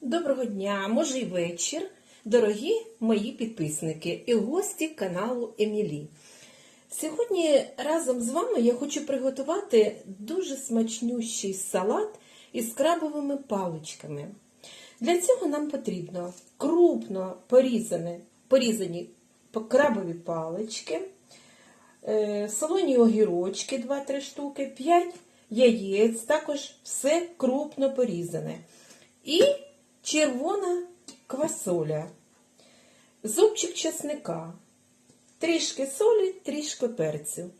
Доброго дня, може й вечір, дорогі мої підписники і гості каналу Емілі. Сьогодні разом з вами я хочу приготувати дуже смачнющий салат із крабовими паличками. Для цього нам потрібно крупно порізані, порізані крабові палички, е, солоні огірочки 2-3 штуки, 5 яєць, також все крупно порізане. І червона квасоля, зубчик чесника, трішки солі, трішки перцю.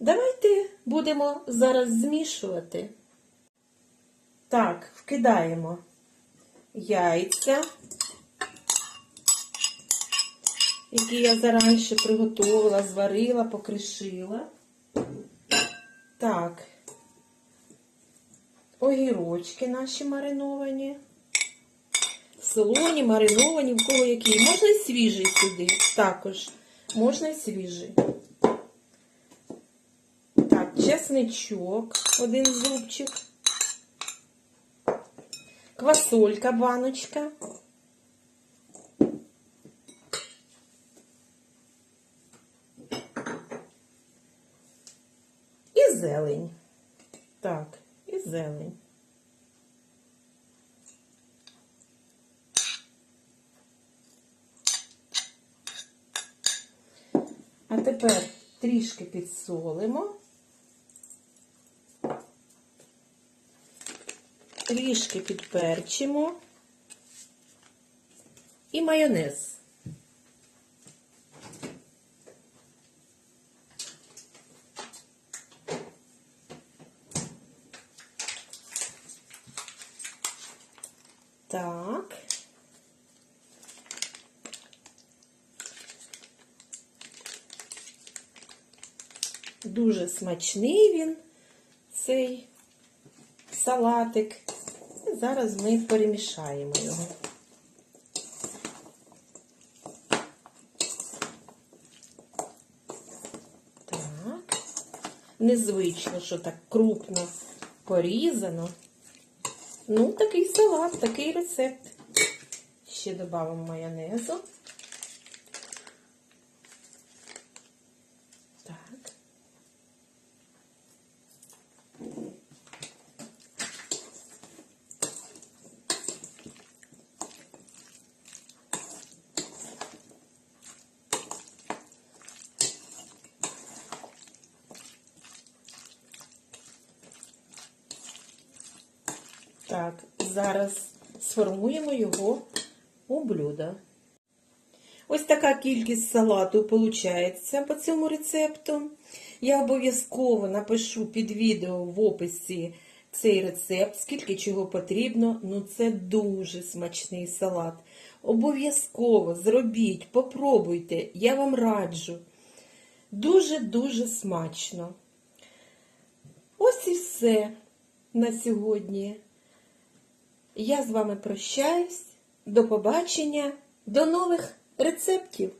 Давайте будемо зараз змішувати. Так, вкидаємо яйця, які я зараніше приготувала, зварила, покришила. Так, огірочки наші мариновані. Солоні, мариновані, в кого які. Можна і свіжий сюди також. Можна і свіжий. Так, чесничок, один зубчик. Квасолька, баночка. І зелень. Так, і зелень. А тепер трішки підсолимо. Трішки підперчимо. І майонез. Так. Дуже смачний він, цей салатик. І зараз ми перемішаємо його. Так. Незвично, що так крупно порізано. Ну, такий салат, такий рецепт. Ще додамо майонезу. Так. Так, зараз сформуємо його у блюдо. Ось така кількість салату виходить по цьому рецепту. Я обов'язково напишу під відео в описі цей рецепт, скільки чого потрібно. Ну, це дуже смачний салат. Обов'язково зробіть, попробуйте, я вам раджу. Дуже-дуже смачно. Ось і все на сьогодні. Я з вами прощаюсь. До побачення, до нових рецептів!